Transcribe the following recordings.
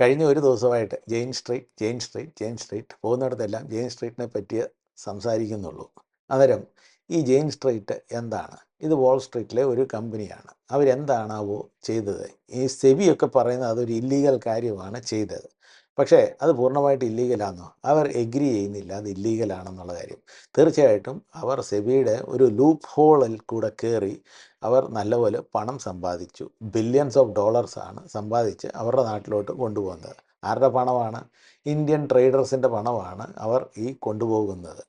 കഴിഞ്ഞ ഒരു ദിവസമായിട്ട് Jane Street Jane Street Jane Street പോകുന്നിടത്തെല്ലാം Jain സ്ട്രീറ്റിനെ പറ്റി സംസാരിക്കുന്നുള്ളൂ. അന്നേരം ഈ ജെയിൻ സ്ട്രീറ്റ് എന്താണ്? ഇത് വാൾ സ്ട്രീറ്റിലെ ഒരു കമ്പനിയാണ്. അവരെന്താണാവോ ചെയ്തത്? ഈ സെബിയൊക്കെ പറയുന്നത് അതൊരു ഇല്ലീഗൽ കാര്യമാണ് ചെയ്തത്. പക്ഷേ അത് പൂർണമായിട്ട് ഇല്ലീഗലാണെന്നോ അവർ എഗ്രി ചെയ്യുന്നില്ല അത് ഇല്ലീഗലാണെന്നുള്ള കാര്യം. തീർച്ചയായിട്ടും അവർ സെബിയുടെ ഒരു ലൂപ്പ് ഹോളിൽ കൂടെ കയറി അവർ നല്ലപോലെ പണം സമ്പാദിച്ചു. ബില്യൺസ് ഓഫ് ഡോളേഴ്സ് ആണ് സമ്പാദിച്ച് അവരുടെ നാട്ടിലോട്ട് കൊണ്ടുപോകുന്നത്. ആരുടെ പണമാണ്? ഇന്ത്യൻ ട്രേഡേഴ്സിന്റെ പണമാണ് അവർ ഈ കൊണ്ടുപോകുന്നത്.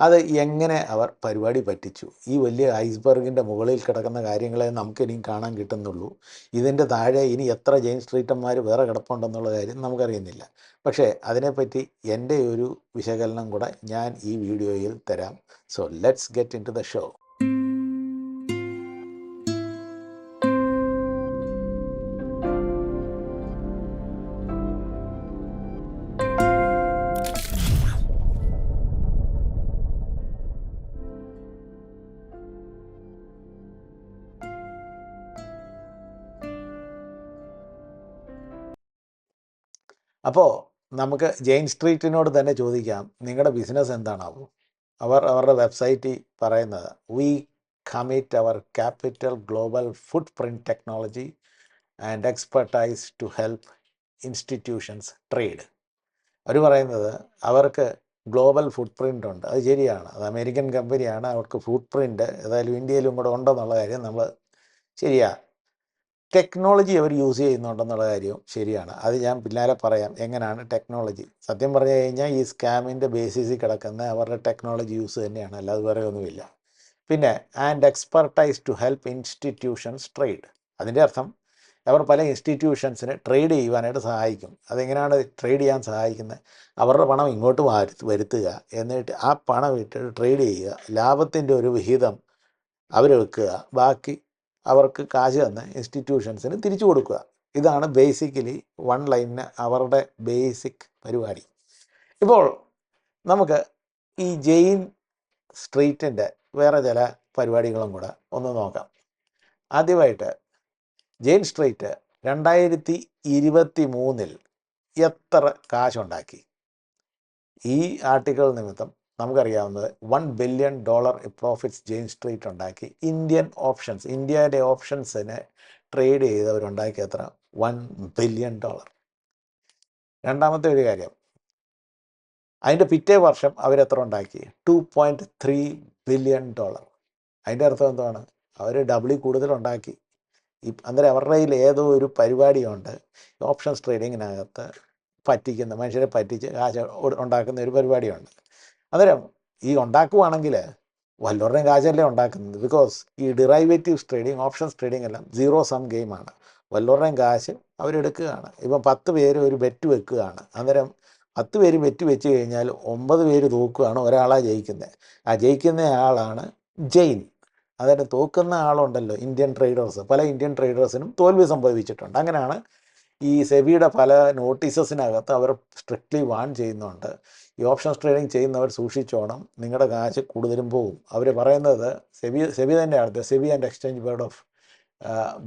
അത് എങ്ങനെ അവർ പരിപാടി പറ്റിച്ചു? ഈ വലിയ ഐസ്ബർഗിന്റെ മുകളിൽ കിടക്കുന്ന കാര്യങ്ങളെ നമുക്ക് ഇനിയും കാണാൻ കിട്ടുന്നുള്ളൂ. ഇതിന്റെ താഴെ ഇനി എത്ര ജെയിൻ സ്ട്രീറ്റന്മാർ വേറെ കിടപ്പുണ്ടെന്നുള്ള കാര്യം നമുക്കറിയുന്നില്ല. പക്ഷേ അതിനെപ്പറ്റി എന്റെ ഒരു വിശകലനം കൂടെ ഞാൻ ഈ വീഡിയോയിൽ തരാം. So let's get into the show നമുക്ക് ജെയിൻ സ്ട്രീറ്റിനോട് തന്നെ ചോദിക്കാം നിങ്ങളുടെ ബിസിനസ് എന്താണാവും? അവർ അവരുടെ വെബ്സൈറ്റിൽ പറയുന്നത് we commit our capital global footprint technology and expertise to help institutions trade അവർ പറയുന്നത് അവർക്ക് ഗ്ലോബൽ ഫുഡ് പ്രിന്റ് ഉണ്ട്. അത് ശരിയാണ്. അത് അമേരിക്കൻ കമ്പനിയാണ് അവർക്ക് ഫുഡ് പ്രിന്റ് ഏതായാലും ഇന്ത്യയിലും കൂടെ ഉണ്ടെന്നുള്ള കാര്യം നമ്മൾ ശരിയാ ടെക്നോളജി അവർ യൂസ് ചെയ്യുന്നുണ്ടെന്നുള്ള കാര്യവും ശരിയാണ്. അത് ഞാൻ പിന്നാലെ പറയാം. എങ്ങനെയാണ് ടെക്നോളജി? സത്യം പറഞ്ഞു കഴിഞ്ഞാൽ ഈ സ്കാമിന്റെ ബേസിസിൽ കിടക്കുന്ന അവരുടെ ടെക്നോളജി യൂസ് തന്നെയാണ്. അല്ലാതെ വേറെ ഒന്നുമില്ല. പിന്നെ and expertise to help institutions trade അതിന്റെ അർത്ഥം അവർ പല ഇൻസ്റ്റിറ്റ്യൂഷൻസിന് ട്രേഡ് ചെയ്യുവാനായിട്ട് സഹായിക്കും. അതെങ്ങനെയാണ് ട്രേഡ് ചെയ്യാൻ സഹായിക്കുന്നത് അവരുടെ പണം ഇങ്ങോട്ട് വരുത്തുക എന്നിട്ട് ആ പണം ഇട്ട് ട്രേഡ് ചെയ്യുക. ലാഭത്തിന്റെ ഒരു വിഹിതം അവർ വെക്കുക. ബാക്കി അവർക്ക് കാശ് തന്ന് ഇൻസ്റ്റിറ്റ്യൂഷൻസിന് തിരിച്ചു കൊടുക്കുക. ഇതാണ് ബേസിക്കലി വൺ ലൈനിന് അവരുടെ ബേസിക് പരിപാടി. ഇപ്പോൾ നമുക്ക് ഈ ജെയിൻ സ്ട്രീറ്റിന്റെ വേറെ ചില പരിപാടികളും കൂടെ ഒന്ന് നോക്കാം. ആദ്യമായിട്ട് ജെയിൻ സ്ട്രീറ്റ് രണ്ടായിരത്തി ഇരുപത്തി മൂന്നിൽ എത്ര കാശുണ്ടാക്കി? ഈ ആർട്ടിക്കിൾ നിമിത്തം നമുക്കറിയാവുന്നത് one billion dollar profits Jane Street ഉണ്ടാക്കി. ഇന്ത്യൻ ഓപ്ഷൻസ് ഇന്ത്യയുടെ ഓപ്ഷൻസിനെ ട്രേഡ് ചെയ്തവരുണ്ടാക്കിയ എത്ര? വൺ ബില്യൺ ഡോളർ രണ്ടാമത്തെ ഒരു കാര്യം. അതിന്റെ പിറ്റേ വർഷം അവരെത്ര ഉണ്ടാക്കി? Two point three billion dollar അതിന്റെ അർത്ഥം എന്താണ്? അവർ ഡബിളി കൂടുതൽ ഉണ്ടാക്കി ഈ അന്നേരം അവരുടെ കയ്യിൽ ഏതോ ഒരു പരിപാടിയുണ്ട്. ഓപ്ഷൻസ് ട്രേഡിങ്ങിനകത്ത് പറ്റിക്കുന്ന മനുഷ്യരെ പറ്റിച്ച് കാശ് ഉണ്ടാക്കുന്ന ഒരു പരിപാടിയുണ്ട്. അന്നേരം ഈ ഉണ്ടാക്കുവാണെങ്കിൽ വല്ലവരുടെയും കാശല്ലേ ഉണ്ടാക്കുന്നത്. ബിക്കോസ് ഈ ഡിറൈവേറ്റീവ്സ് ട്രേഡിങ് ഓപ്ഷൻസ് ട്രേഡിംഗ് എല്ലാം സീറോ സം ഗെയിമാണ് വല്ലവരുടെയും കാശ് അവരെടുക്കുകയാണ്. ഇപ്പം പത്ത് പേര് ഒരു ബെറ്റ് വെക്കുകയാണ്. അന്നേരം പത്ത് പേര് ബെറ്റ് വെച്ച് കഴിഞ്ഞാൽ ഒമ്പത് പേര് തോക്കുകയാണ് ഒരാളാണ് ജയിക്കുന്നത് ആ ജയിക്കുന്ന ആളാണ് ജെയിൻ. അതായത് തോക്കുന്ന ആളുണ്ടല്ലോ ഇന്ത്യൻ ട്രേഡേഴ്സ് പല ഇന്ത്യൻ ട്രേഡേഴ്സിനും തോൽവി സംഭവിച്ചിട്ടുണ്ട്. അങ്ങനെയാണ് ഈ സെബിയുടെ പല നോട്ടീസസിനകത്ത് അവർ സ്ട്രിക്ട്ലി വാൺ ചെയ്യുന്നുണ്ട്. ഈ ഓപ്ഷൻസ് ട്രേഡിംഗ് ചെയ്യുന്നവർ സൂക്ഷിച്ചോണം. നിങ്ങളുടെ കാശ് കൂടുതലും പോകും അവർ പറയുന്നത് സെബി സെബി തന്നെയാണ് SEBI and exchange board of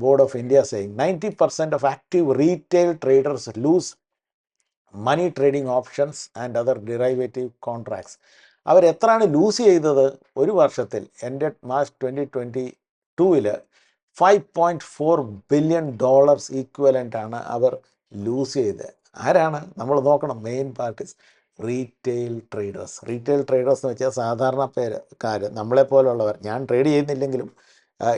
board of India saying ninety percent of active retail traders lose money trading options and other derivative contracts അവർ എത്രയാണ് ലൂസ് ചെയ്തത്? ഒരു വർഷത്തിൽ എന്റെ മാർച്ച് ട്വന്റി ട്വന്റി ടൂവിൽ five point four billion dollars equivalent ആണ് അവർ lose ചെയ്തത്. ആരാണ്? നമ്മൾ നോക്കണം main parties retail traders retail traders എന്ന് വെച്ചാൽ സാധാരണ പേരുകാർ നമ്മളെപ്പോലുള്ളവർ ഞാൻ ട്രേഡ് ചെയ്യുന്നില്ലെങ്കിലും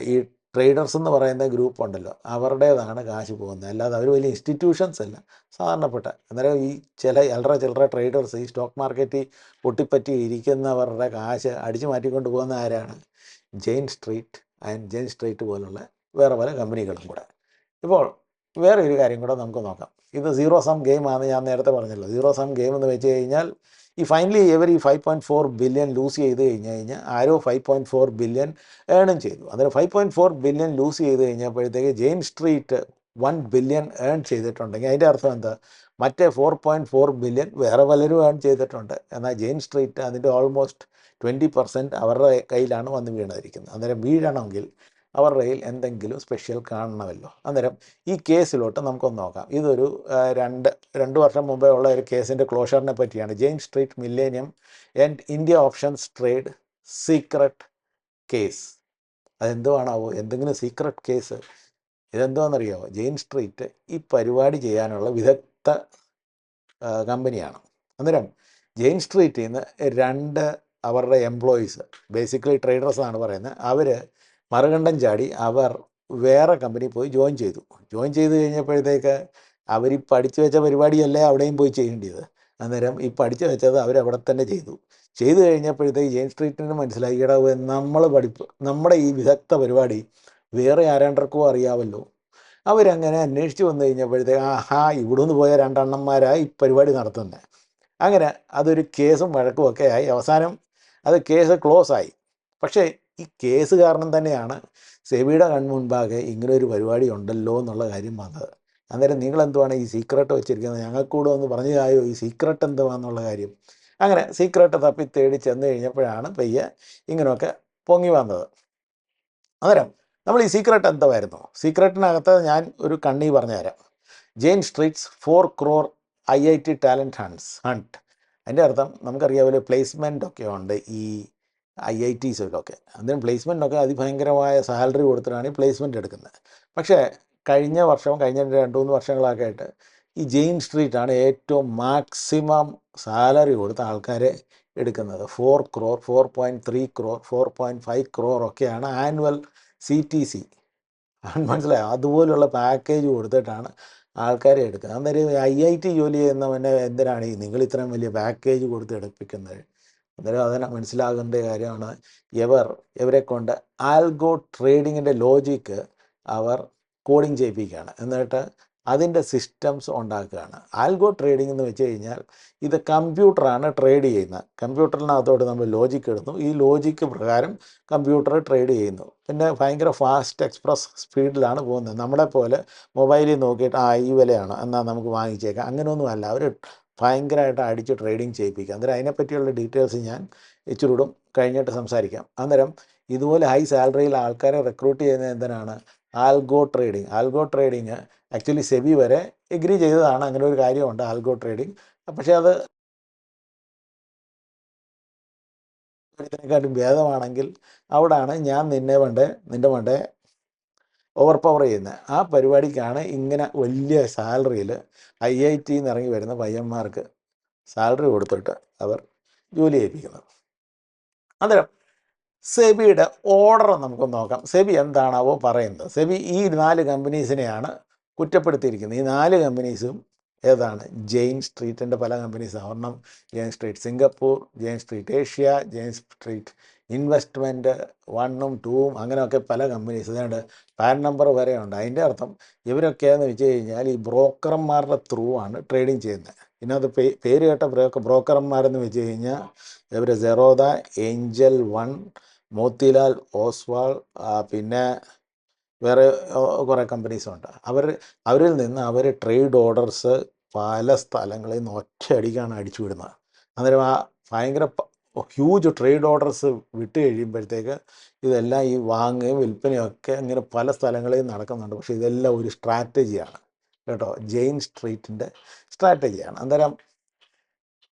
ഈ ട്രേഡേഴ്സ് എന്ന് പറയുന്ന ഗ്രൂപ്പ് ഉണ്ടല്ലോ അവരുടേതാണ് കാശ് പോകുന്നത്. അല്ലാതെ അവർ വലിയ ഇൻസ്റ്റിറ്റ്യൂഷൻസ് അല്ല. സാധാരണപ്പെട്ട അന്നേരം ഈ ചില ചില്ലറ ചിലറ ട്രേഡേഴ്സ് ഈ സ്റ്റോക്ക് മാർക്കറ്റിൽ പൊട്ടിപ്പറ്റി ഇരിക്കുന്നവരുടെ കാശ് അടിച്ചു മാറ്റിക്കൊണ്ട് പോകുന്ന ആരാണ്? Jane Street and Jane Street പോലുള്ള വേറെ പല കമ്പനികളും കൂടെ. ഇപ്പോൾ വേറെ ഒരു കാര്യം കൂടെ നമുക്ക് നോക്കാം. ഇത് സീറോ സം ഗെയിം ആണ് ഞാൻ നേരത്തെ പറഞ്ഞല്ലോ. സീറോ സം ഗെയിം എന്ന് വെച്ച് കഴിഞ്ഞാൽ ഈ ഫൈനലി ഇവർ ഈ five point four billion lose ചെയ്ത് കഴിഞ്ഞ് കഴിഞ്ഞാൽ ആരോ ഫൈവ് പോയിന്റ് ഫോർ ബില്യൺ ഏണും ചെയ്തു. അന്നേരം five point four billion lose ചെയ്ത് കഴിഞ്ഞപ്പോഴത്തേക്ക് Jane Street one billion earn ചെയ്തിട്ടുണ്ടെങ്കിൽ അതിന്റെ അർത്ഥം എന്താ? മറ്റേ ഫോർ പോയിന്റ് ഫോർ ബില്യൺ വേറെ പലരും ഏൺ ചെയ്തിട്ടുണ്ട്. എന്നാൽ ജെയിൻ സ്ട്രീറ്റ് അതിന്റെ ഓൾമോസ്റ്റ് ട്വന്റി പെർസെന്റ് അവരുടെ കയ്യിലാണ് വന്ന് വീണതിരിക്കുന്നത്. അന്നേരം വീഴണമെങ്കിൽ അവരുടെ കയ്യിൽ എന്തെങ്കിലും സ്പെഷ്യൽ കാണണമല്ലോ. അന്നേരം ഈ കേസിലോട്ട് നമുക്കൊന്ന് നോക്കാം. ഇതൊരു രണ്ട് രണ്ട് വർഷം മുമ്പേ ഉള്ള ഒരു കേസിന്റെ ക്ലോഷറിനെ പറ്റിയാണ്. Jane Street Millennium and India options trade secret case. അതെന്തുവാണാവോ? എന്തെങ്കിലും സീക്രട്ട് കേസ്. ഇതെന്തുവാണെന്നറിയാമോ ജെയിൻ സ്ട്രീറ്റ് ഈ പരിപാടി ചെയ്യാനുള്ള വിദഗ്ധ കമ്പനിയാണ്. അന്നേരം ജെയിൻ സ്ട്രീറ്റിൽ നിന്ന് രണ്ട് അവരുടെ എംപ്ലോയീസ് ബേസിക്കലി ട്രേഡേഴ്സ് ആണ് പറയുന്നത് അവർ മറുകണ്ഠം ചാടി അവർ വേറെ കമ്പനി പോയി ജോയിൻ ചെയ്തു. ജോയിൻ ചെയ്ത് കഴിഞ്ഞപ്പോഴത്തേക്ക് അവർ ഈ പഠിച്ചു വെച്ച പരിപാടിയല്ലേ അവിടെയും പോയി ചെയ്യേണ്ടത് അന്നേരം ഈ പഠിച്ചു വെച്ചത് അവരവിടെ തന്നെ ചെയ്തു. ചെയ്തു കഴിഞ്ഞപ്പോഴത്തേക്ക് ജെയിൻ സ്ട്രീറ്റിന് മനസ്സിലായി എടാ നമ്മൾ പഠിപ്പ് നമ്മുടെ ഈ വിദഗ്ധ പരിപാടി വേറെ ആരാണ്ടർക്കും അറിയാമല്ലോ അവരങ്ങനെ അന്വേഷിച്ച് വന്നു കഴിഞ്ഞപ്പോഴത്തേക്ക് ആഹാ ഇവിടെ നിന്ന് പോയ രണ്ടെണ്ണന്മാരായി ഈ പരിപാടി നടത്തുന്നത് അങ്ങനെ അതൊരു കേസും വഴക്കുമൊക്കെ ആയി. അവസാനം അത് കേസ് ക്ലോസ് ആയി. പക്ഷേ ഈ കേസ് കാരണം തന്നെയാണ് സെബിയുടെ കൺമുൻപാകെ ഇങ്ങനെ ഒരു പരിപാടി ഉണ്ടല്ലോ എന്നുള്ള കാര്യം വന്നത്. അന്നേരം നിങ്ങൾ എന്തുവാണ് ഈ സീക്രട്ട് വെച്ചിരിക്കുന്നത്? ഞങ്ങൾക്കൂടെ ഒന്ന് പറഞ്ഞു തായോ ഈ സീക്രട്ട് എന്തുവാന്നുള്ള കാര്യം. അങ്ങനെ സീക്രട്ട് തപ്പി തേടി ചെന്ന് കഴിഞ്ഞപ്പോഴാണ് പയ്യെ ഇങ്ങനെയൊക്കെ പൊങ്ങി വന്നത്. അന്നേരം നമ്മൾ ഈ സീക്രട്ട് എന്തായിരുന്നു സീക്രട്ടിനകത്ത് ഞാൻ ഒരു കണ്ണി പറഞ്ഞുതരാം. Jane Street's four crore I I T talent hunts hunt. അതിന്റെ അർത്ഥം നമുക്കറിയാവുന്ന പ്ലേസ്മെന്റ് ഒക്കെ ഉണ്ട് ഈ ഐ ഐ ടീസിലൊക്കെ അന്നേരം പ്ലേസ്മെന്റിനൊക്കെ അതിഭയങ്കരമായ സാലറി കൊടുത്തിട്ടാണ് ഈ പ്ലേസ്മെന്റ് എടുക്കുന്നത്. പക്ഷേ കഴിഞ്ഞ വർഷം കഴിഞ്ഞ രണ്ട് മൂന്ന് വർഷങ്ങളൊക്കെ ആയിട്ട് ഈ ജെയിൻ സ്ട്രീറ്റാണ് ഏറ്റവും മാക്സിമം സാലറി കൊടുത്ത ആൾക്കാരെ എടുക്കുന്നത്. Four crore four point three crore four point five crore ഒക്കെയാണ് ആനുവൽ സി ടി സി. മനസ്സിലായോ? അതുപോലുള്ള പാക്കേജ് കൊടുത്തിട്ടാണ് ആൾക്കാരെ എടുക്കുന്നത്. അന്നേരം ഐ ഐ ടി ജോലി ചെയ്യുന്നവനെ എന്തിനാണ് ഈ നിങ്ങൾ ഇത്രയും വലിയ പാക്കേജ് കൊടുത്ത് എടുപ്പിക്കുന്നത്? അന്നേരം അതിനെ മനസ്സിലാകേണ്ട കാര്യമാണ്. എവർ ഇവരെ കൊണ്ട് ആൽഗോ ട്രേഡിങ്ങിന്റെ ലോജിക്ക് അവർ കോഡിങ് ചെയ്യിപ്പിക്കുകയാണ്. എന്നിട്ട് അതിന്റെ സിസ്റ്റംസ് ഉണ്ടാക്കുകയാണ്. ആൽഗോ ട്രേഡിംഗ് എന്ന് വെച്ച് കഴിഞ്ഞാൽ ഇത് കമ്പ്യൂട്ടറാണ് ട്രേഡ് ചെയ്യുന്നത്. കമ്പ്യൂട്ടറിനകത്തോട്ട് നമ്മൾ ലോജിക്ക് ഇടുന്നു. ഈ ലോജിക്ക് പ്രകാരം കമ്പ്യൂട്ടർ ട്രേഡ് ചെയ്യുന്നു. പിന്നെ ഭയങ്കര ഫാസ്റ്റ് എക്സ്പ്രസ് സ്പീഡിലാണ് പോകുന്നത്. നമ്മളെ പോലെ മൊബൈലിൽ നോക്കിയിട്ട് ആ ഈ വിലയാണ്. എന്നാൽ നമുക്ക് വാങ്ങിച്ചേക്കാം. അങ്ങനെയൊന്നുമല്ല അവർ ഭയങ്കരമായിട്ട് അടിച്ച് ട്രേഡിങ് ചെയ്യിപ്പിക്കുക അന്നേരം അതിനെപ്പറ്റിയുള്ള ഡീറ്റെയിൽസ് ഞാൻ ഇച്ചിരൂടും കഴിഞ്ഞിട്ട് സംസാരിക്കാം. അന്നേരം ഇതുപോലെ ഹൈ സാലറിയിൽ ആൾക്കാരെ റിക്രൂട്ട് ചെയ്യുന്നത് എന്തിനാണ്? Algo trading algo trading actually SEBI വരെ എഗ്രി ചെയ്തതാണ്. അങ്ങനെ ഒരു കാര്യമുണ്ട് ആൽഗോ ട്രേഡിങ് പക്ഷേ അത് ഇതിനെക്കാട്ടും ഭേദമാണെങ്കിൽ അവിടാണ് ഞാൻ നിന്നെ വേണ്ടേ നിന്റെ വേണ്ടേ ഓവർ പവർ ചെയ്യുന്ന. ആ പരിപാടിക്കാണ് ഇങ്ങനെ വലിയ സാലറിയിൽ ഐ ഐ ടിയിൽ നിന്ന് ഇറങ്ങി വരുന്ന പയ്യന്മാർക്ക് സാലറി കൊടുത്തിട്ട് അവർ ജോലി ചെയ്യിപ്പിക്കുന്നത്. അന്നേരം സെബിയുടെ ഓർഡർ നമുക്ക് നോക്കാം. സെബി എന്താണാവോ പറയുന്നത്. സെബി ഈ നാല് കമ്പനീസിനെയാണ് കുറ്റപ്പെടുത്തിയിരിക്കുന്നത്. ഈ നാല് കമ്പനീസും ഏതാണ്? ജെയിൻ സ്ട്രീറ്റിന്റെ പല കമ്പനീസ് ഒരെണ്ണം Jane Street Singapore Jane Street Asia Jane Street investment വണ്ണും ടൂവും അങ്ങനെയൊക്കെ പല കമ്പനീസ് ഇതിനുണ്ട് പാൻ നമ്പർ വരെ ഉണ്ട് അതിന്റെ അർത്ഥം ഇവരൊക്കെയെന്ന് വെച്ച് കഴിഞ്ഞാൽ ഈ ബ്രോക്കർമാരുടെ ത്രൂ ആണ് ട്രേഡിങ് ചെയ്യുന്നത്. ഇതിനകത്ത് പേര് കേട്ട ബ്രോക്കർ ബ്രോക്കർമാരെന്ന് വെച്ച് കഴിഞ്ഞാൽ ഇവർ സെറോദ ഏഞ്ചൽ വൺ മോത്തിലാൽ ഓസ്വാൾ പിന്നെ വേറെ കുറേ കമ്പനീസുണ്ട്. അവർ അവരിൽ നിന്ന് അവർ ട്രേഡ് ഓർഡേഴ്സ് പല സ്ഥലങ്ങളിൽ നിന്ന് ഒറ്റയടിക്കാണ് അടിച്ചു വിടുന്നത്. അന്നേരം ആ ഭയങ്കര ഹ്യൂജ് ട്രേഡ് ഓർഡേഴ്സ് വിട്ട് കഴിയുമ്പോഴത്തേക്ക് ഇതെല്ലാം ഈ വാങ്ങുകയും വിൽപ്പനയും ഒക്കെ ഇങ്ങനെ പല സ്ഥലങ്ങളിൽ നടക്കുന്നുണ്ട്. പക്ഷേ ഇതെല്ലാം ഒരു സ്ട്രാറ്റജിയാണ് കേട്ടോ? ജെയിൻ സ്ട്രീറ്റിന്റെ സ്ട്രാറ്റജിയാണ് അന്നേരം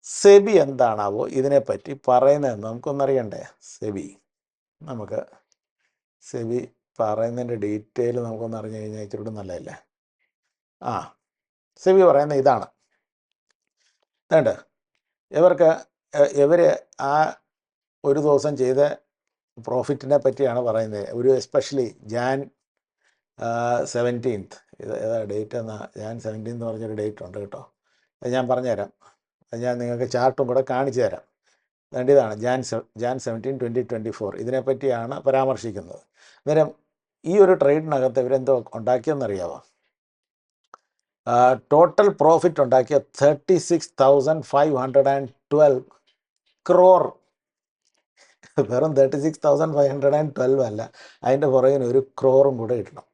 സെബി എന്താണാവോ ഇതിനെപ്പറ്റി പറയുന്നതെന്ന് നമുക്കൊന്നറിയണ്ടേ? സെബി. നമുക്ക് സെബി പറയുന്നതിന്റെ ഡീറ്റെയിൽ നമുക്കൊന്ന് അറിഞ്ഞു കഴിഞ്ഞാൽ ഇച്ചിരി നല്ലതല്ലേ? ആ സെബി പറയുന്ന ഇതാണ്. വേണ്ട ഇവർക്ക് ഇവർ ആ ഒരു ദിവസം ചെയ്ത പ്രോഫിറ്റിനെ പറ്റിയാണ് പറയുന്നത്. ഒരു എസ്പെഷ്യലി ജാൻ സെവന്റീൻത്ത് ഇത് ഏതാ ഡേറ്റ് എന്നാ? ജാൻ സെവന്റീൻ എന്ന് പറഞ്ഞൊരു ഡേറ്റ് ഉണ്ട് കേട്ടോ. അത് ഞാൻ പറഞ്ഞുതരാം. അത് ഞാൻ നിങ്ങൾക്ക് ചാർട്ടും കൂടെ കാണിച്ചു തരാം. അതുകൊണ്ട് ഇതാണ് Jan Jan seventeen twenty twenty four ഇതിനെപ്പറ്റിയാണ് പരാമർശിക്കുന്നത്. അന്നേരം ഈ ഒരു ട്രേഡിനകത്ത് ഇവരെന്തോ ഉണ്ടാക്കിയെന്നറിയാമോ ടോട്ടൽ പ്രോഫിറ്റ് ഉണ്ടാക്കിയ thirty six thousand five hundred and twelve crore വെറും thirty six thousand five hundred and twelve അല്ല. അതിന്റെ പുറകിന് ഒരു ക്രോറും കൂടെ ഇടണം.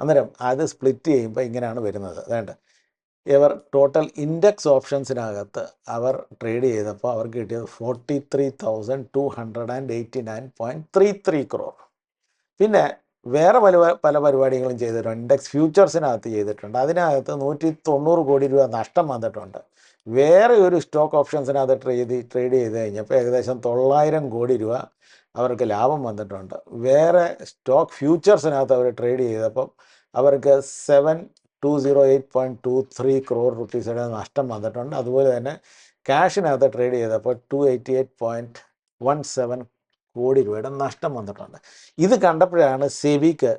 അന്നേരം അത് സ്പ്ലിറ്റ് ചെയ്യുമ്പോൾ ഇങ്ങനെയാണ് വരുന്നത്. വേണ്ട. ഇവർ ടോട്ടൽ ഇൻഡെക്സ് ഓപ്ഷൻസിനകത്ത് അവർ ട്രേഡ് ചെയ്തപ്പോൾ അവർക്ക് കിട്ടിയത് forty three thousand two hundred and eighty nine point three three crore പിന്നെ വേറെ പല പല പരിപാടികളും ചെയ്തിട്ടുണ്ട്. ഇൻഡെക്സ് ഫ്യൂച്ചേഴ്സിനകത്ത് ചെയ്തിട്ടുണ്ട്. അതിനകത്ത് നൂറ്റി തൊണ്ണൂറ് കോടി രൂപ നഷ്ടം വന്നിട്ടുണ്ട്. വേറെ ഒരു സ്റ്റോക്ക് ഓപ്ഷൻസിനകത്ത് ട്രേഡ് ട്രേഡ് ചെയ്ത് കഴിഞ്ഞപ്പോൾ ഏകദേശം തൊള്ളായിരം കോടി രൂപ അവർക്ക് ലാഭം വന്നിട്ടുണ്ട്. വേറെ സ്റ്റോക്ക് ഫ്യൂച്ചേഴ്സിനകത്ത് അവർ ട്രേഡ് ചെയ്തപ്പം അവർക്ക് seven two zero eight point two three crore റുപ്പീസിന്റെ നഷ്ടം വന്നിട്ടുണ്ട്. അതുപോലെ തന്നെ ക്യാഷിനകത്ത് ട്രേഡ് ചെയ്തപ്പോൾ two eighty eight point one seven കോടി രൂപയുടെ നഷ്ടം വന്നിട്ടുണ്ട്. ഇത് കണ്ടപ്പോഴാണ് സെബിക്ക്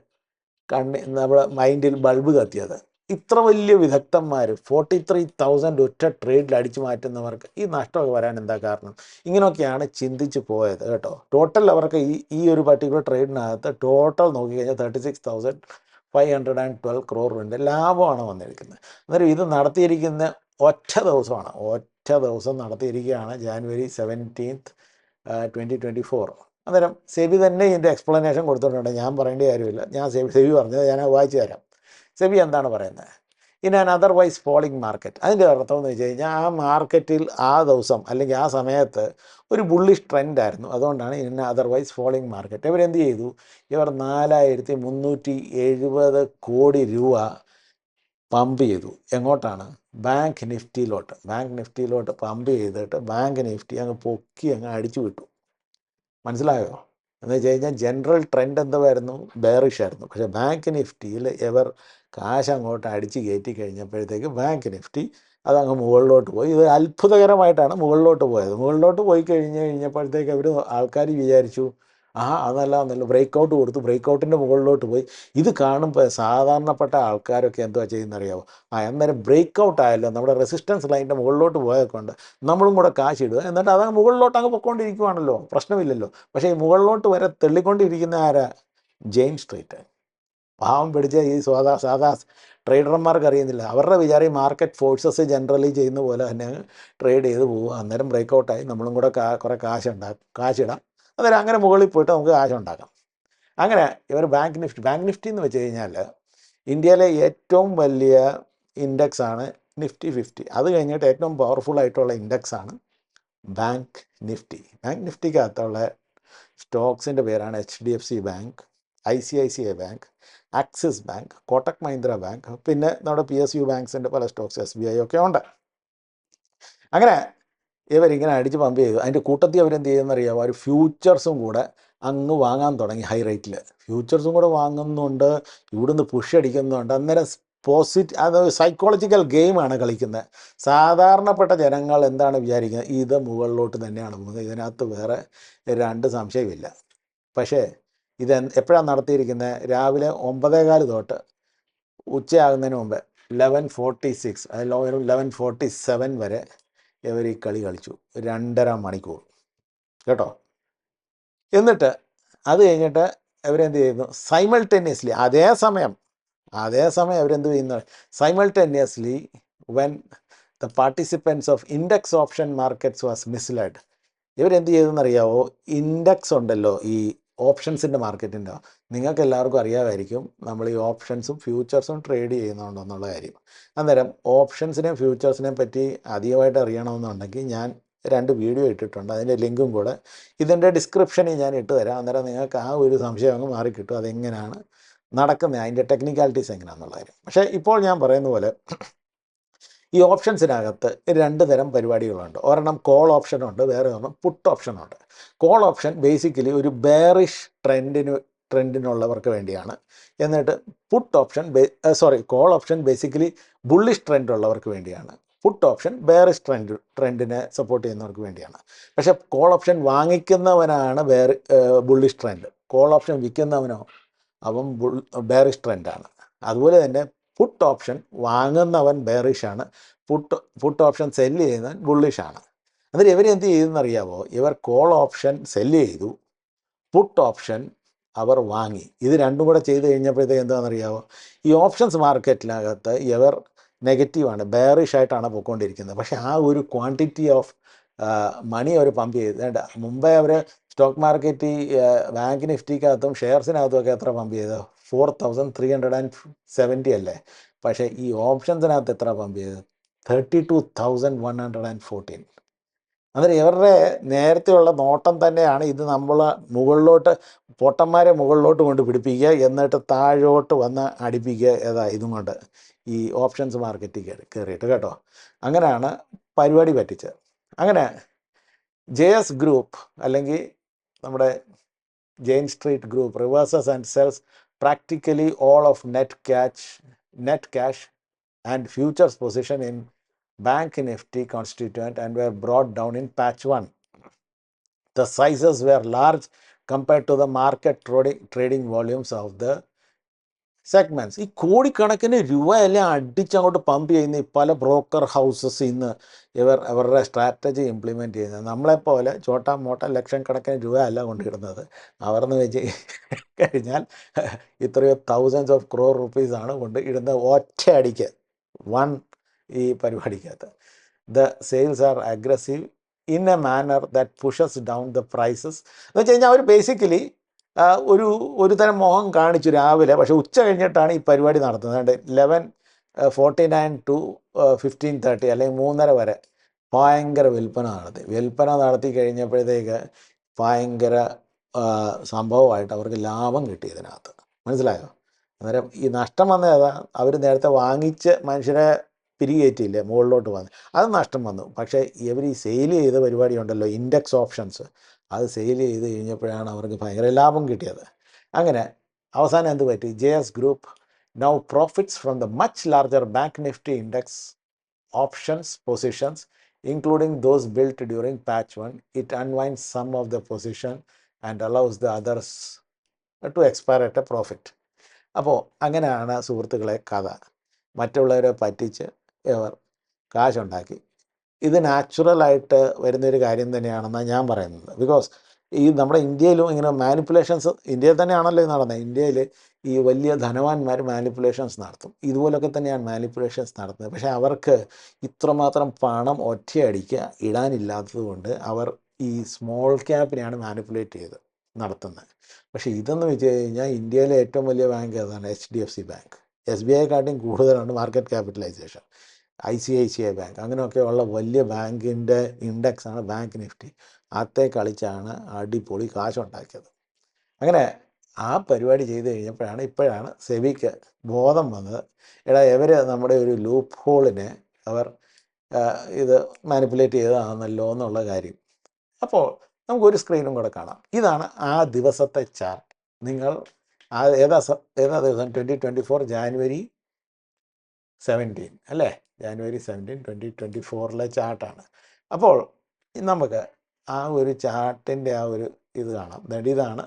കണ്ണി നമ്മുടെ മൈൻഡിൽ ബൾബ് കത്തിയത്. ഇത്ര വലിയ വിദഗ്ധന്മാർ ഫോർട്ടി ത്രീ തൗസൻഡ് ഒറ്റ ട്രേഡിൽ അടിച്ചു മാറ്റുന്നവർക്ക് ഈ നഷ്ടമൊക്കെ വരാൻ എന്താ കാരണം? ഇങ്ങനെയൊക്കെയാണ് ചിന്തിച്ച് പോയത് കേട്ടോ. ടോട്ടൽ അവർക്ക് ഈ ഈ ഒരു പർട്ടിക്കുലർ ട്രേഡിനകത്ത് ടോട്ടൽ നോക്കിക്കഴിഞ്ഞാൽ thirty six thousand five hundred and twelve crore ക്രോറിന്റെ ലാഭമാണ് വന്നിരിക്കുന്നത്. അന്നേരം ഇത് നടത്തിയിരിക്കുന്ന ഒറ്റ ദിവസമാണ്. ഒറ്റ ദിവസം നടത്തിയിരിക്കുകയാണ് January seventeenth twenty twenty four അന്നേരം സെബി തന്നെ ഇതിന്റെ എക്സ്പ്ലനേഷൻ കൊടുത്തിട്ടുണ്ട്. ഞാൻ പറയേണ്ട കാര്യമില്ല. ഞാൻ സെബി സെബി പറഞ്ഞത് ഞാൻ വായിച്ചു തരാം. സെബി എന്താണ് പറയുന്നത്? In an otherwise falling market അതിന്റെ അർത്ഥം എന്ന് വെച്ച് കഴിഞ്ഞാൽ ആ മാർക്കറ്റിൽ ആ ദിവസം അല്ലെങ്കിൽ ആ സമയത്ത് ഒരു ബുള്ളിഷ് ട്രെൻഡ് ആയിരുന്നു. അതുകൊണ്ടാണ് ഇൻ അതർവൈസ് ഫോളിംഗ് മാർക്കറ്റ് ഇവരെന്ത് ചെയ്തു? ഇവർ നാലായിരത്തി മുന്നൂറ്റി എഴുപത് കോടി രൂപ പമ്പ് ചെയ്തു. എങ്ങോട്ടാണ്? ബാങ്ക് നിഫ്റ്റിയിലോട്ട് ബാങ്ക് നിഫ്റ്റിയിലോട്ട് പമ്പ് ചെയ്തിട്ട് ബാങ്ക് നിഫ്റ്റി അങ്ങ് പൊക്കി അങ്ങ് അടിച്ചു വിട്ടു. മനസ്സിലായോ? എന്ന് വെച്ച് കഴിഞ്ഞാൽ ജനറൽ ട്രെൻഡ് എന്തായിരുന്നു? ബെയറിഷ് ആയിരുന്നു. പക്ഷേ ബാങ്ക് നിഫ്റ്റിയിൽ ഇവർ കാശ് അങ്ങോട്ട് അടിച്ച് കയറ്റി കഴിഞ്ഞപ്പോഴത്തേക്ക് ബാങ്ക് നിഫ്റ്റി അതങ്ങ് മുകളിലോട്ട് പോയി. ഇത് അത്ഭുതകരമായിട്ടാണ് മുകളിലോട്ട് പോയത്. മുകളിലോട്ട് പോയി കഴിഞ്ഞ് കഴിഞ്ഞപ്പോഴത്തേക്ക് അവർ ആൾക്കാർ വിചാരിച്ചു ആ അതല്ല എന്നല്ല ബ്രേക്ക് ഔട്ട് കൊടുത്തു. ബ്രേക്ക് ഔട്ടിന്റെ മുകളിലോട്ട് പോയി. ഇത് കാണുമ്പോൾ സാധാരണപ്പെട്ട ആൾക്കാരൊക്കെ എന്തുവാ ചെയ്യുന്നറിയാവോ? ആ അന്നേരം ബ്രേക്ക് ഔട്ട് ആയല്ലോ നമ്മുടെ റെസിസ്റ്റൻസ് ലൈനിന്റെ മുകളിലോട്ട് പോയതുകൊണ്ട് നമ്മളും കൂടെ കാശ് ഇടുക. എന്നിട്ട് അത് മുകളിലോട്ട് അങ്ങ് പൊക്കോണ്ടിരിക്കുവാണല്ലോ. പ്രശ്നമില്ലല്ലോ. പക്ഷേ ഈ മുകളിലോട്ട് വരെ തെള്ളിക്കൊണ്ടിരിക്കുന്ന ആരാ? Jane Street. പാവം പിടിച്ച ഈ സാധാ സാധാ ട്രേഡർമാർക്ക് അറിയുന്നില്ല അവരുടെ വിചാരം മാർക്കറ്റ് ഫോഴ്സസ് ജനറലി ചെയ്യുന്ന പോലെ തന്നെ ട്രേഡ് ചെയ്ത് പോകുക അന്നേരം ബ്രേക്ക് ഔട്ടായി നമ്മളും കൂടെ കാ കുറേ കാശ് ഉണ്ടാക്കും കാശിടാം. അന്നേരം അങ്ങനെ മുകളിൽ പോയിട്ട് നമുക്ക് കാശ് ഉണ്ടാക്കാം അങ്ങനെ ഇവർ ബാങ്ക് നിഫ്റ്റി ബാങ്ക് നിഫ്റ്റി എന്ന് വെച്ച് കഴിഞ്ഞാൽ ഇന്ത്യയിലെ ഏറ്റവും വലിയ ഇൻഡെക്സ് ആണ് നിഫ്റ്റി ഫിഫ്റ്റി. അത് കഴിഞ്ഞിട്ട് ഏറ്റവും പവർഫുൾ ആയിട്ടുള്ള ഇൻഡെക്സ് ആണ് ബാങ്ക് നിഫ്റ്റി. ബാങ്ക് നിഫ്റ്റിക്കകത്തുള്ള സ്റ്റോക്സിന്റെ പേരാണ് H D F C bank I C I C I bank. Axis bank Kotak Mahindra bank പിന്നെ നമ്മുടെ പി എസ് യു ബാങ്ക്സിന്റെ പല സ്റ്റോക്സ് എസ് ബി ഐ ഒക്കെ ഉണ്ട്. അങ്ങനെ ഇവരിങ്ങനെ അടിച്ച് പമ്പ് ചെയ്തു. അതിന്റെ കൂട്ടത്തിൽ അവരെന്ത് ചെയ്യുമെന്നറിയാമോ അവർ ഫ്യൂച്ചേഴ്സും കൂടെ അങ്ങ് വാങ്ങാൻ തുടങ്ങി ഹൈ റേറ്റിൽ. ഫ്യൂച്ചേഴ്സും കൂടെ വാങ്ങുന്നുണ്ട് ഇവിടുന്ന് പുഷ് അടിക്കുന്നുണ്ട്. അന്നേരം പോസിറ്റ് അത് സൈക്കോളജിക്കൽ ഗെയിമാണ് കളിക്കുന്നത്. സാധാരണപ്പെട്ട ജനങ്ങൾ എന്താണ് വിചാരിക്കുന്നത്? ഇത് മുകളിലോട്ട് തന്നെയാണ്. പോകുന്നത് ഇതിനകത്ത് വേറെ രണ്ട് സംശയമില്ല പക്ഷേ ഇത് എപ്പോഴാണ് നടത്തിയിരിക്കുന്നത് രാവിലെ ഒമ്പതേകാൽ തൊട്ട് ഉച്ചയാകുന്നതിന് മുമ്പ് ലെവൻ ഫോർട്ടി സിക്സ് അതിൽ ലെവൻ ഫോർട്ടി സെവൻ വരെ ഇവർ ഈ കളി കളിച്ചു. രണ്ടര മണിക്കൂർ. കേട്ടോ? എന്നിട്ട് അത് കഴിഞ്ഞിട്ട് അവരെന്ത് ചെയ്യുന്നു? സൈമൾട്ടേനിയസ്ലി അതേ സമയം അതേ സമയം അവരെന്ത് ചെയ്യുന്നു? Simultaneously when the participants of index option markets was misled ഇവരെന്ത് ചെയ്തെന്നറിയാവോ? ഇൻഡെക്സ് ഉണ്ടല്ലോ ഈ ഓപ്ഷൻസിന്റെ മാർക്കറ്റിന്റെ നിങ്ങൾക്ക് എല്ലാവർക്കും അറിയാമായിരിക്കും നമ്മൾ ഈ ഓപ്ഷൻസും ഫ്യൂച്ചേഴ്സും ട്രേഡ് ചെയ്യുന്നുണ്ടെന്നുള്ള കാര്യം. അന്നേരം ഓപ്ഷൻസിനെയും ഫ്യൂച്ചേഴ്സിനെയും പറ്റി അധികമായിട്ട് അറിയണമെന്നുണ്ടെങ്കിൽ ഞാൻ രണ്ട് വീഡിയോ ഇട്ടിട്ടുണ്ട്. അതിന്റെ ലിങ്കും കൂടെ ഇതിന്റെ ഡിസ്ക്രിപ്ഷനിൽ ഞാൻ ഇട്ട് തരാം. അന്നേരം നിങ്ങൾക്ക് ആ ഒരു സംശയം അങ്ങ് മാറിക്കിട്ടും അതെങ്ങനെയാണ് നടക്കുന്നത് അതിന്റെ ടെക്നിക്കാലിറ്റീസ് എങ്ങനെയാണെന്നുള്ള കാര്യം. പക്ഷേ ഇപ്പോൾ ഞാൻ പറയുന്ന പോലെ ഈ ഓപ്ഷൻസിനകത്ത് രണ്ട് തരം പരിപാടികളുണ്ട്. ഒരെണ്ണം കോൾ ഓപ്ഷനുണ്ട് വേറെ ഒന്ന് പുട്ട് ഓപ്ഷനുണ്ട് കോൾ ഓപ്ഷൻ ബേസിക്കലി ഒരു ബെയറിഷ് ട്രെൻഡിന് ട്രെൻഡിനുള്ളവർക്ക് വേണ്ടിയാണ്. എന്നിട്ട് put option sorry call option basically bullish trend ഉള്ളവർക്ക് വേണ്ടിയാണ്. പുട്ട് ഓപ്ഷൻ ബെയറിഷ് ട്രെൻഡ് ട്രെൻഡിനെ സപ്പോർട്ട് ചെയ്യുന്നവർക്ക് വേണ്ടിയാണ്. പക്ഷേ call option വാങ്ങിക്കുന്നവനാണ് bear bullish trend call option വിൽക്കുന്നവനോ അവൻ ബുൾ ബെയറിഷ് ട്രെൻഡാണ് അതുപോലെ തന്നെ പുട്ട് ഓപ്ഷൻ വാങ്ങുന്നവൻ ബെയറിഷാണ് പുട്ട് പുട്ട് ഓപ്ഷൻ സെല്ല് ചെയ്യുന്നവൻ ബുള്ളിഷാണ് എന്നിട്ട് ഇവർ എന്ത് ചെയ്തെന്നറിയാമോ ഇവർ കോൾ ഓപ്ഷൻ സെല്ല് ചെയ്തു. പുട്ട് ഓപ്ഷൻ അവർ വാങ്ങി. ഇത് രണ്ടും കൂടെ ചെയ്ത് കഴിഞ്ഞപ്പോഴത്തേക്ക് എന്താണെന്നറിയാമോ ഈ ഓപ്ഷൻസ് മാർക്കറ്റിനകത്ത് ഇവർ നെഗറ്റീവാണ് ബെയറിഷ് ആയിട്ടാണ് പോയിക്കൊണ്ടിരിക്കുന്നത് പക്ഷേ ആ ഒരു ക്വാണ്ടിറ്റി ഓഫ് മണി അവർ പമ്പ് ചെയ്ത്. മുമ്പേ അവർ സ്റ്റോക്ക് മാർക്കറ്റ് ബാങ്ക് നിഫ്റ്റിക്കകത്തും ഷെയർസിനകത്തും ഒക്കെ എത്ര പമ്പ് ചെയ്തത് four thousand three hundred and seventy അല്ലേ? പക്ഷേ ഈ ഓപ്ഷൻസിനകത്ത് എത്ര പമ്പ് ചെയ്തത്? Thirty two thousand one hundred and fourteen. അന്നേരം ഇവരുടെ നേരത്തെയുള്ള നോട്ടം തന്നെയാണ് ഇത് നമ്മൾ മുകളിലോട്ട് പൊട്ടന്മാരെ മുകളിലോട്ട് കൊണ്ട് പിടിപ്പിക്കുക എന്നിട്ട് താഴോട്ട് വന്ന് അടിപ്പിക്കുക ഏതാ ഇതും കൊണ്ട് ഈ ഓപ്ഷൻസ് മാർക്കറ്റിൽ കയറി കയറിയിട്ട് കേട്ടോ. അങ്ങനെയാണ് പരിപാടി പറ്റിച്ചത്. അങ്ങനെ ജെ എസ് ഗ്രൂപ്പ് അല്ലെങ്കിൽ നമ്മുടെ Jane Street group reverses and sells practically all of net cash, net cash and futures position in bank NFT constituent and were brought down in patch 1. The sizes were large compared to the market trading, trading volumes of the segments ഈ കോടിക്കണക്കിന് രൂപയെല്ലാം അടിച്ചങ്ങോട്ട് pump ചെയ്യുന്ന പല broker houses ഇന്ന് ഇവർ അവരുടെ strategy implement ചെയ്യുന്നത്. നമ്മളെപ്പോലെ ചോട്ടാ മോട്ട ലക്ഷം കണക്കിന് രൂപ അല്ല കൊണ്ടിടുന്നത്. അവർന്ന് വെച്ച് കഴിഞ്ഞാൽ ഇത്രയോ തൗസൻഡ്സ് ഓഫ് ക്രോർ റുപ്പീസാണ് കൊണ്ട് ഇടുന്നത് ഒറ്റയടിക്ക് വൺ ഈ പരിപാടിക്കകത്ത്. The sales are aggressive in a manner that pushes down the prices എന്ന് വെച്ച് കഴിഞ്ഞാൽ അവർ ബേസിക്കലി ഒരു ഒരു തരം മോഹം കാണിച്ചു രാവിലെ. പക്ഷെ ഉച്ച കഴിഞ്ഞിട്ടാണ് ഈ പരിപാടി നടത്തുന്നത്. അതുകൊണ്ട് eleven forty nine to fifteen thirty അല്ലെങ്കിൽ മൂന്നര വരെ ഭയങ്കര വിൽപ്പന നടത്തി. വിൽപ്പന നടത്തി കഴിഞ്ഞപ്പോഴത്തേക്ക് ഭയങ്കര സംഭവമായിട്ട് അവർക്ക് ലാഭം കിട്ടി ഇതിനകത്ത്. മനസ്സിലായോ? അന്നേരം ഈ നഷ്ടം വന്ന ഏതാ? അവർ നേരത്തെ വാങ്ങിച്ച് മനുഷ്യരെ പിരികേറ്റിയില്ലേ മുകളിലോട്ട് വന്ന്. അത് നഷ്ടം വന്നു. പക്ഷേ ഇവർ ഈ സെയിൽ ചെയ്ത പരിപാടി ഉണ്ടല്ലോ ഇൻഡെക്സ് ഓപ്ഷൻസ് അത് സെയിൽ ചെയ്ത് കഴിഞ്ഞപ്പോഴാണ് അവർക്ക് ഭയങ്കര ലാഭം കിട്ടിയത്. അങ്ങനെ അവസാനം എന്ത് പറ്റി? J S group now profits from the much larger bank Nifty index options positions including those built during patch one it unwinds some of the position and allows the others to expire at a profit അപ്പോൾ അങ്ങനെയാണ് സുഹൃത്തുക്കളെ കഥ. മറ്റുള്ളവരെ പറ്റിച്ച് ഇവർ കാശുണ്ടാക്കി. ഇത് നാച്ചുറലായിട്ട് വരുന്നൊരു കാര്യം തന്നെയാണെന്നാണ് ഞാൻ പറയുന്നത്. ബിക്കോസ് ഈ നമ്മുടെ ഇന്ത്യയിലും ഇങ്ങനെ മാനിപ്പുലേഷൻസ് ഇന്ത്യയിൽ തന്നെയാണല്ലോ ഇത് നടന്നത്. ഇന്ത്യയിൽ ഈ വലിയ ധനവാന്മാർ മാനിപ്പുലേഷൻസ് നടത്തും. ഇതുപോലൊക്കെ തന്നെയാണ് മാനിപ്പുലേഷൻസ് നടത്തുന്നത്. പക്ഷേ അവർക്ക് ഇത്രമാത്രം പണം ഒറ്റയടിക്ക് ഇടാനില്ലാത്തതുകൊണ്ട് അവർ ഈ സ്മോൾ ക്യാപ്പിനെയാണ് മാനിപ്പുലേറ്റ് ചെയ്ത് നടത്തുന്നത്. പക്ഷേ ഇതെന്ന് വെച്ച് കഴിഞ്ഞാൽ ഇന്ത്യയിലെ ഏറ്റവും വലിയ ബാങ്ക് ഏതാണ്? H D F C bank S B ഐക്കാട്ടിയും കൂടുതലാണ് market capitalisation I C I C I bank. അങ്ങനെയൊക്കെയുള്ള വലിയ ബാങ്കിന്റെ ഇൻഡെക്സാണ് ബാങ്ക് നിഫ്റ്റി അത്തെ കളിച്ചാണ് അടിപൊളി കാശുണ്ടാക്കിയത്. അങ്ങനെ ആ പരിപാടി ചെയ്ത് കഴിഞ്ഞപ്പോഴാണ് ഇപ്പോഴാണ് സെബിക്ക് ബോധം വന്നത്. എടാ ഇവർ നമ്മുടെ ഒരു ലൂപ്പ് ഹോളിനെ അവർ ഇത് മാനിപ്പുലേറ്റ് ചെയ്തതാണല്ലോ എന്നുള്ള കാര്യം. അപ്പോൾ നമുക്കൊരു സ്ക്രീനും കൂടെ കാണാം. ഇതാണ് ആ ദിവസത്തെ ചാർട്ട് നിങ്ങൾ ആ ഏതാ ഏതാ ദിവസം? Twenty twenty four January seventeen അല്ലേ? ജാനുവരി സെവന്റീൻ ട്വന്റി ട്വന്റി ഫോറിലെ ചാർട്ടാണ്. അപ്പോൾ നമുക്ക് ആ ഒരു ചാർട്ടിന്റെ ആ ഒരു ഇത് കാണാം. ദാണ്ട് ഇതാണ്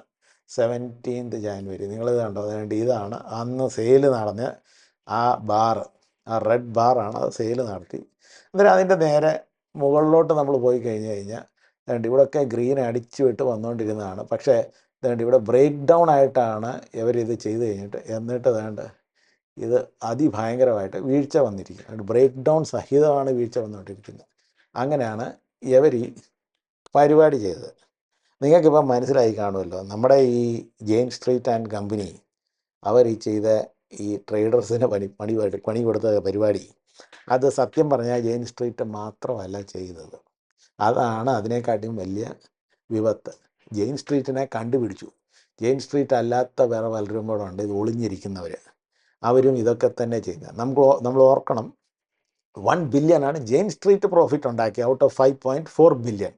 സെവന്റീൻത് ജാനുവരി നിങ്ങളിത് കണ്ടോ? അതുകൊണ്ട് ഇതാണ് അന്ന് സെയിൽ നടന്ന് ആ ബാർ ആ റെഡ് ബാറാണ് അത് സെയിൽ നടത്തി. എന്നിട്ട് അതിന്റെ നേരെ മുകളിലോട്ട് നമ്മൾ പോയി കഴിഞ്ഞ് കഴിഞ്ഞാൽ അതുകൊണ്ട് ഇവിടെയൊക്കെ ഗ്രീൻ അടിച്ചു വിട്ട് വന്നുകൊണ്ടിരുന്നതാണ് പക്ഷേ അതുകൊണ്ട് ഇവിടെ ബ്രേക്ക് ഡൗൺ ആയിട്ടാണ് ഇവരിത് ചെയ്ത് കഴിഞ്ഞിട്ട്. എന്നിട്ട് വേണ്ട ഇത് അതിഭയങ്കരമായിട്ട് വീഴ്ച വന്നിരിക്കുന്നത് ബ്രേക്ക് ഡൗൺ സഹിതമാണ് വീഴ്ച വന്നുകൊണ്ടിരിക്കുന്നത്. അങ്ങനെയാണ് ഇവർ ഈ പരിപാടി ചെയ്തത്. നിങ്ങൾക്കിപ്പം മനസ്സിലായി കാണുമല്ലോ നമ്മുടെ ഈ ജെയിൻ സ്ട്രീറ്റ് ആൻഡ് കമ്പനി അവർ ഈ ചെയ്ത ഈ ട്രേഡേഴ്സിന് പണി പണി പണി കൊടുത്ത പരിപാടി അത് സത്യം പറഞ്ഞാൽ ജെയിൻ സ്ട്രീറ്റ് മാത്രമല്ല ചെയ്തത്. അതാണ് അതിനെക്കാട്ടിയും വലിയ വിപത്ത്. ജെയിൻ സ്ട്രീറ്റിനെ കണ്ടുപിടിച്ചു. ജെയിൻ സ്ട്രീറ്റ് അല്ലാത്ത വേറെ പലരും കൂടെ ഉണ്ട് ഇത് ഒളിഞ്ഞിരിക്കുന്നവർ അവരും ഇതൊക്കെ തന്നെ ചെയ്യുക. നമുക്ക് നമ്മൾ ഓർക്കണം വൺ ബില്യൺ ആണ് ജെയിൻ സ്ട്രീറ്റ് പ്രോഫിറ്റ് ഉണ്ടാക്കിയ out of five point four billion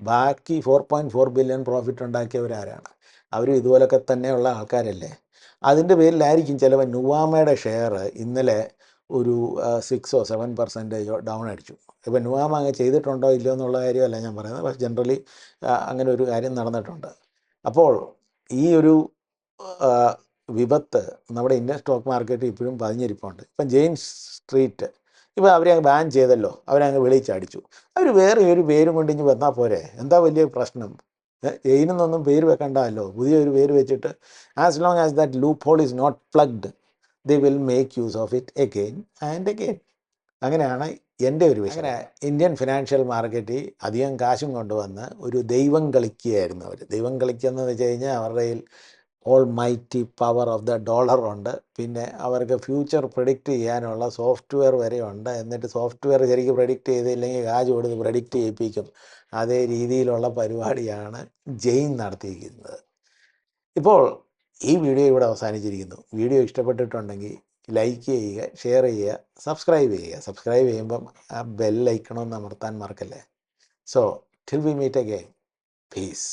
ബാക്കി four point four billion profit ഉണ്ടാക്കിയവരാരാണ് അവരും ഇതുപോലൊക്കെ തന്നെയുള്ള ആൾക്കാരല്ലേ? അതിന്റെ പേരിലായിരിക്കും ചിലപ്പോൾ നുവാമയുടെ ഷെയർ ഇന്നലെ ഒരു സിക്സോ സെവൻ പെർസെന്റേജോ ഡൗൺ അടിച്ചു. ഇപ്പോൾ നുവാമ അങ്ങ് ചെയ്തിട്ടുണ്ടോ ഇല്ലയോ എന്നുള്ള കാര്യമല്ല ഞാൻ പറയുന്നത്. പക്ഷേ ജനറലി അങ്ങനെ ഒരു കാര്യം നടന്നിട്ടുണ്ട്. അപ്പോൾ ഈ ഒരു വിപത്ത് നമ്മുടെ ഇന്ത്യൻ സ്റ്റോക്ക് മാർക്കറ്റ് ഇപ്പോഴും പതിഞ്ഞിരിപ്പുണ്ട്. ഇപ്പം ജെയിംസ് സ്ട്രീറ്റ് ഇപ്പോൾ അവരെ അങ്ങ് ബാൻ ചെയ്തല്ലോ. അവരെ അങ്ങ് വിളിച്ചടിച്ചു. അവർ വേറെ ഒരു പേരും കൊണ്ട് ഇനി വന്നാൽ പോരെ? എന്താ വലിയ പ്രശ്നം? ജെയിനെന്നൊന്നും പേര് വെക്കണ്ടല്ലോ പുതിയൊരു പേര് വെച്ചിട്ട് as long as that loophole is not plugged they will make use of it again and again അങ്ങനെയാണ് എന്റെ ഒരു വിഷയം. അങ്ങനെ ഇന്ത്യൻ ഫിനാൻഷ്യൽ മാർക്കറ്റിൽ അധികം കാശും കൊണ്ടുവന്ന് ഒരു ദൈവം കളിക്കുകയായിരുന്നു അവർ. ദൈവം കളിക്കുക എന്ന് വെച്ച് കഴിഞ്ഞാൽ അവരുടെ almighty power of the dollar ഉണ്ട്. പിന്നെ അവർക്ക് ഫ്യൂച്ചർ പ്രഡിക്റ്റ് ചെയ്യാനുള്ള സോഫ്റ്റ്വെയർ വരെ ഉണ്ട്. എന്നിട്ട് സോഫ്റ്റ്വെയർ ശരിക്കും പ്രഡിക്റ്റ് ചെയ്തില്ലെങ്കിൽ കാജ് കൊടുത്ത് പ്രഡിക്റ്റ് ചെയ്യിപ്പിക്കും. അതേ രീതിയിലുള്ള പരിപാടിയാണ് ജെയിൻ നടത്തിയിരിക്കുന്നത്. ഇപ്പോൾ ഈ വീഡിയോ ഇവിടെ അവസാനിച്ചിരിക്കുന്നു. വീഡിയോ ഇഷ്ടപ്പെട്ടിട്ടുണ്ടെങ്കിൽ ലൈക്ക് ചെയ്യുക ഷെയർ ചെയ്യുക സബ്സ്ക്രൈബ് ചെയ്യുക. സബ്സ്ക്രൈബ് ചെയ്യുമ്പം ആ ബെല്ലൈക്കണമെന്ന് അമർത്താൻ മറക്കല്ലേ? So till we meet again peace